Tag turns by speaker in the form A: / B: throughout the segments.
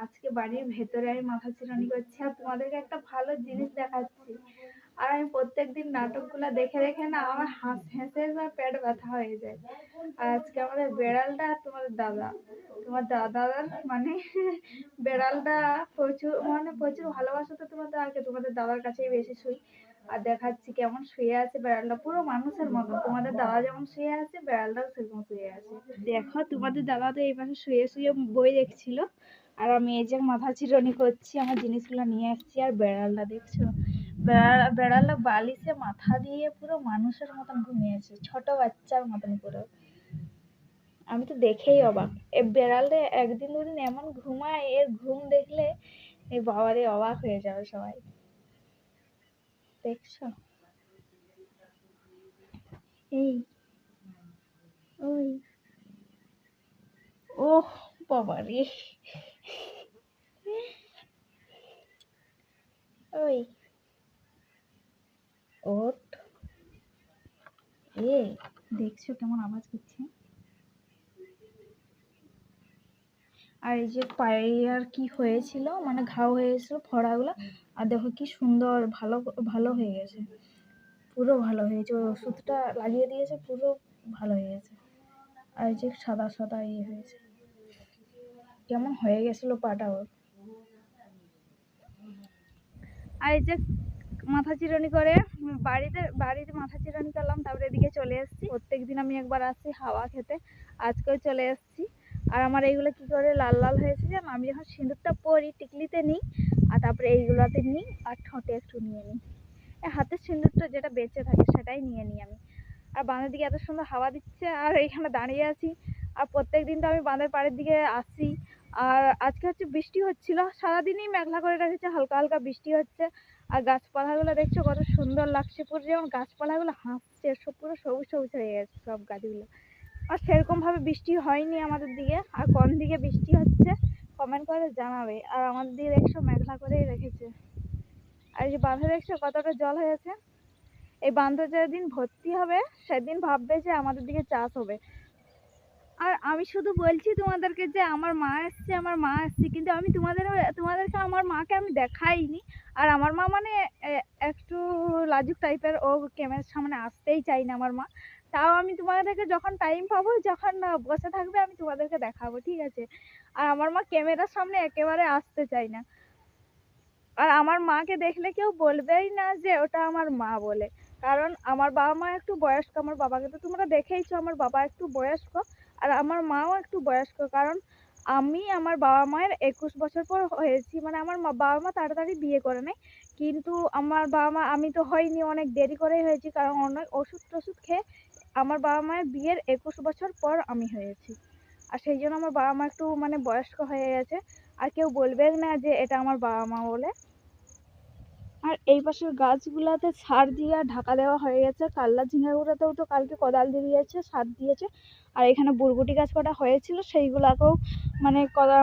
A: আজকে বাড়ির ভেতরে আমি মাথা চিরানি করছি আর তোমাদেরকে একটা ভালো জিনিস দেখাচ্ছি। আর আমি প্রত্যেকদিন নাটকগুলো দেখে দেখে না আমার হাঁস হেসে হেসে পেট ব্যথা হয়ে যায়। আর আজকে আমাদের বেড়ালটা আর তোমাদের দাদা। তোমার দাদার মানে বেড়ালটা প্রচুর মানে প্রচুর ভালোবাসা তো তোমাদের আগে তোমাদের দাদার কাছেই বেশি শুই আর দেখাচ্ছি কেমন শুয়ে আছে বেড়ালটা, পুরো মানুষের মতো। তোমাদের দাদা যেমন শুয়ে আছে, বেড়ালটাও সেরকম শুয়ে আছে। দেখো, তোমাদের দাদা তো এই শুয়ে শুয়ে বই দেখছিল। আর আমি এই যে মাথা চিরনি করছি, আমার জিনিসগুলো নিয়ে আসছি আর বেড়ালটা দেখছ? বেড়াল বেড়ালটা বালিশে মাথা দিয়ে পুরো মানুষের মতন ঘুমিয়েছে, ছোট বাচ্চার মতন পুরো। আমি তো দেখেই অবাক। এ বেড়ালটা একদিন দুদিন এমন ঘুমায়, এর ঘুম দেখলে এই বাবারে অবাক হয়ে যাবে সবাই। দেখছ? এই, ওই। ওহ বাবা ওই ওট। এ, দেখছ কেমন আওয়াজ করছে? আর এই যে পায়ে আর কি হয়েছিল মানে ঘাও হয়েছিল ফোড়াগুলো, আর দেখো কি সুন্দর ভালো ভালো হয়ে গেছে। পুরো ভালো হয়েছে ওই ওষুধটা লাগিয়ে দিয়েছে, পুরো ভালো হয়ে গেছে। আর এই যে সাদা সাদা ইয়ে হয়েছে। কেমন হয়ে গেছিল পাটা ওর? আর এই যে মাথা চিরুনি করে, বাড়িতে বাড়িতে মাথা চিরুনি করলাম, তারপরে এদিকে চলে এসেছি। প্রত্যেক দিন আমি একবার আসি হাওয়া খেতে। আজকেও চলে এসেছি। আর আমার এইগুলো কি করে লাল লাল হয়েছে জানো? আমি যখন সিঁদুরটা পরি, টিকলিতে নিই, আর তারপরে এইগুলোতে নিই, আর ঠোঁটে একটু নিয়ে নিই। হাতের সিঁদুরটা যেটা বেঁচে থাকে, সেটাই নিয়ে নিই আমি। আর বাঁধের দিকে এত সুন্দর হাওয়া দিচ্ছে, আর এইখানে দাঁড়িয়ে আছি। আর প্রত্যেক দিন তো আমি বাঁধের পাড়ের দিকে আসি। আর আজকে হচ্ছে বৃষ্টি হচ্ছিল। সারাদিনই মেঘলা করে রেখেছে, হালকা হালকা বৃষ্টি হচ্ছে। আর গাছপালাগুলো দেখছ কত সুন্দর লাগছে, পুরো যেমন গাছপালাগুলো হাসছে সব পুরো সবুজ সবুজ হয়ে গেছে সব গাছগুলো। আর সেরকমভাবে বৃষ্টি হয়নি আমাদের দিকে। আর কোন দিকে বৃষ্টি হচ্ছে কমেন্ট করে জানাবে। আর আমাদের দিকে দেখছ মেঘলা করেই রেখেছে। আর এই যে বাঁধে দেখছ কতটা জল হয়েছে? এই বাঁধ যেদিন ভর্তি হবে, সেদিন ভাববে যে আমাদের দিকে চাষ হবে। আর আমি শুধু বলছি তোমাদেরকে যে আমার মা আসছে আমার মা আসছে কিন্তু আমি তোমাদের তোমাদেরকে, আমার মাকে আমি দেখাইনি। আর আমার মা মানে একটু লাজুক টাইপের, ও ক্যামেরার সামনে আসতেই চাই না আমার মা। তাও আমি তোমাদেরকে যখন টাইম পাবো, যখন বসে থাকবে, আমি তোমাদেরকে দেখাবো, ঠিক আছে? আর আমার মা ক্যামেরার সামনে একেবারে আসতে চাই না। আর আমার মাকে দেখলে কেউ বলবেই না যে ওটা আমার মা বলে। কারণ আমার বাবা মা একটু বয়স্ক, আমার বাবাকে তো তোমরা দেখেইছো, আমার বাবা একটু বয়স্ক। আর আমার মাও একটু বয়স্ক, কারণ আমি আমার বাবা মায়ের একুশ বছর পর হয়েছি মানে আমার বাবা মা তাড়াতাড়ি বিয়ে করে নেয়। কিন্তু আমার বাবা মা, আমি তো হয়নি, অনেক দেরি করেই হয়েছি, কারণ অনেক ওষুধ টষুধ খেয়ে আমার বাবা মায়ের বিয়ের একুশ বছর পর আমি হয়েছি। আর সেই জন্য আমার বাবা মা একটু মানে বয়স্ক হয়ে গেছে। আর কেউ বলবে না যে এটা আমার বাবা মা বলে। আর এই পাশের গাছগুলাতে সার দিয়ে ঢাকা দেওয়া হয়ে গেছে। কাল্লা ঝিঙাগুলোতেও তো কালকে কোদাল দিয়ে দিয়েছে, সার দিয়েছে। আর এখানে বরবটি গাছ কটা হয়েছিল, সেইগুলাকেও মানে কদা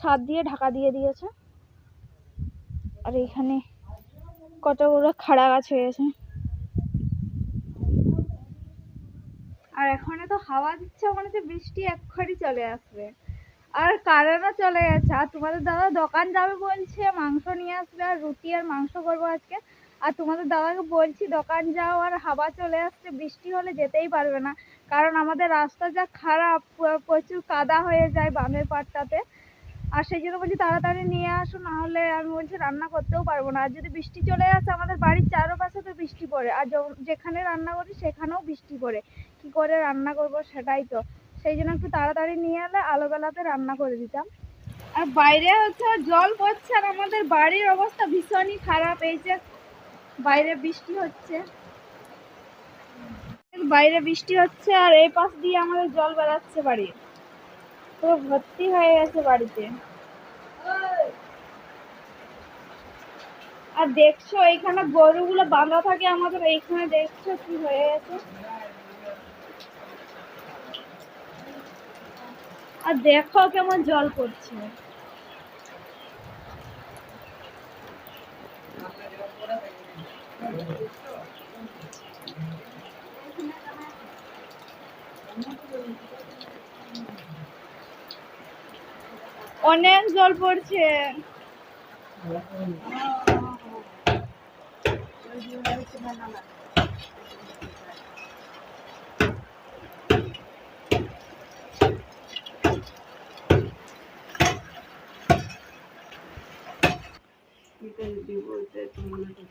A: সার দিয়ে ঢাকা দিয়ে দিয়েছে। আর এখানে কতগুলো খাড়া গাছ হয়েছে। আর এখন তো হাওয়া দিচ্ছে, মনে হচ্ছে বৃষ্টি এক্ষুনি চলে আসবে। আর কারেন্টও চলে গেছে। আর তোমাদের দাদা দোকান যাবে বলছে, মাংস নিয়ে আসবে, আর রুটি আর মাংস করব আজকে। আর তোমাদের দাদাকে বলছি, দোকান যাও, আর হাওয়া চলে আসছে, বৃষ্টি হলে যেতেই পারবে না। কারণ আমাদের রাস্তা যা খারাপ প্রচুর কাদা হয়ে যায় বামের পাটটাতে আর সেই জন্য বলছি, তাড়াতাড়ি নিয়ে আসো, না হলে আমি বলছি, রান্না করতেও পারব না। আর যদি বৃষ্টি চলে আসে, আমাদের বাড়ির চারপাশে তো বৃষ্টি পড়ে। আর যখন- রান্না করি, সেখানেও বৃষ্টি পড়ে। কি করে রান্না করব সেটাই তো। সেই জন্য একটু তাড়াতাড়ি নিয়ে এলে আলোবেলাতে রান্না করে দিতাম। আর বাইরে হচ্ছে জল পড়ছে আর আমাদের বাড়ির অবস্থা ভীষণই খারাপ। এই যে বাইরে বৃষ্টি হচ্ছে। বাইরে বৃষ্টি হচ্ছে আর এই পাশ দিয়ে আমাদের জল বেড়াচ্ছে বাড়ি। পুরো ভর্তি হয়ে গেছে বাড়িতে। আর দেখছ, এইখানে গরুগুলো বাঁধা থাকে আমাদের, এইখানে দেখছ কি হয়ে গেছে। আর দেখো কেমন জল পড়ছে। অনেক জল পড়ছে।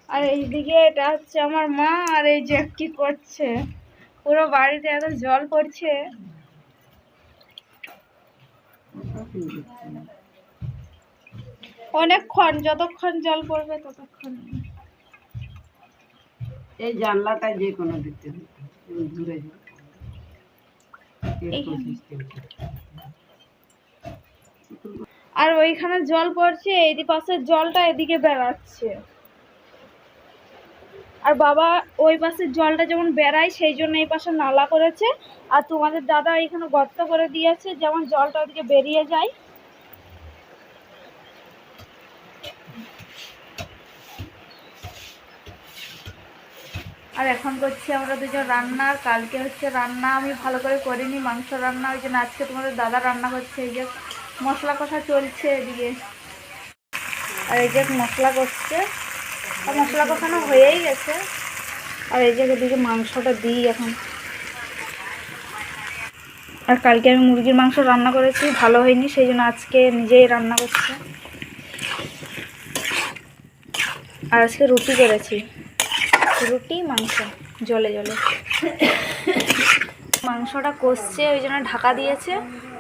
A: আর এইদিকে এটা হচ্ছে আমার মা আর এই যে কি করছে? পুরো বাড়িতে এত জল পড়ছে। অনেকক্ষণ যতক্ষণ জল পড়বে ততক্ষণ।
B: এই জানলাটা যে কোনো দিতে দূরে
A: এইখানে। আর ওইখানে জল পড়ছে এই পাশের জলটা এদিকে বেড়াচ্ছে। আর বাবা ওই পাশের জলটা যেমন বেড়ায়, সেই জন্য এই পাশে নালা করেছে। আর তোমাদের দাদা এখানে গর্ত করে দিয়েছে, যেমন জলটা ওদিকে বেরিয়ে যায়। আর এখন করছি আমরা দুজন রান্না কালকে হচ্ছে রান্না আমি ভালো করে করিনি, মাংস রান্না, ওই জন্য আজকে তোমাদের দাদা রান্না করছে, এই যে মশলা কষা চলছে এদিকে। আর এই যে মশলা করছে আর মশলা কষানো হয়েই গেছে। আর এই যে এদিকে মাংসটা দিই এখন। আর কালকে আমি মুরগির মাংস রান্না করেছি, ভালো হয়নি, সেই জন্য আজকে নিজেই রান্না করছে। আর আজকে রুটি করেছি। রুটি, মাংস, জলে জলে। মাংসটা কষছে, ওই জন্য ঢাকা দিয়েছে।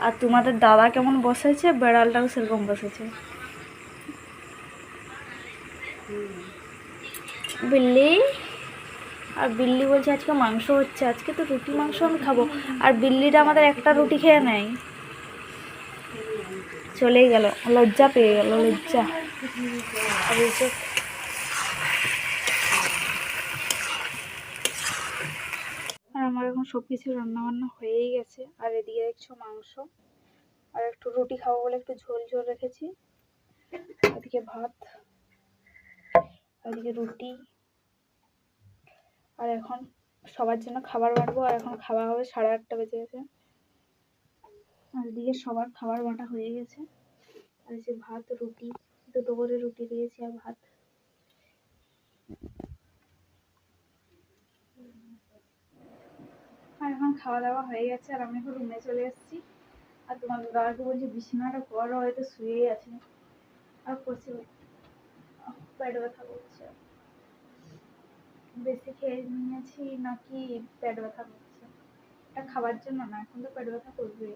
A: আর তোমাদের দাদা কেমন বসেছে? বেড়ালটাও সেরকম বসেছে। বিল্লি? আর বিল্লি বলছে, আজকে মাংস হচ্ছে, আজকে তো রুটি মাংস আমি খাব। আর বিল্লিটা আমাদের একটা রুটি খেয়ে নেয়। চলেই গেল। লজ্জা পেয়ে গেল, লজ্জা। আর আমার এখন সব কিছু রান্নাবান্না হয়েই গেছে। আর এদিকে দেখছ মাংস। আর একটু রুটি খাব বলে একটু ঝোল ঝোল রেখেছি। এদিকে ভাত। এদিকে রুটি। আর এখন সবার জন্য খাবার বাটবো। আর এখন খাওয়া হবে সাড়ে আটটা বেজে গেছে। আর এদিকে সবার খাবার বাটা হয়ে গেছে। আর যে ভাত, রুটি। দুটো করে রুটি দিয়েছি আর ভাত। আর এখন খাওয়া দাওয়া হয়ে গেছে আর আমি এখন রুমে চলে এসেছি। আর তোমার দাদাকে বলছি বিছানাটা করো হয়তো শুয়েই আছে। আর করছি পেট ব্যথা করছে। বেশি খেয়ে নিয়েছি নাকি পেট ব্যথা করছে। এটা খাবার জন্য না, এখন তো পেট ব্যথা করবে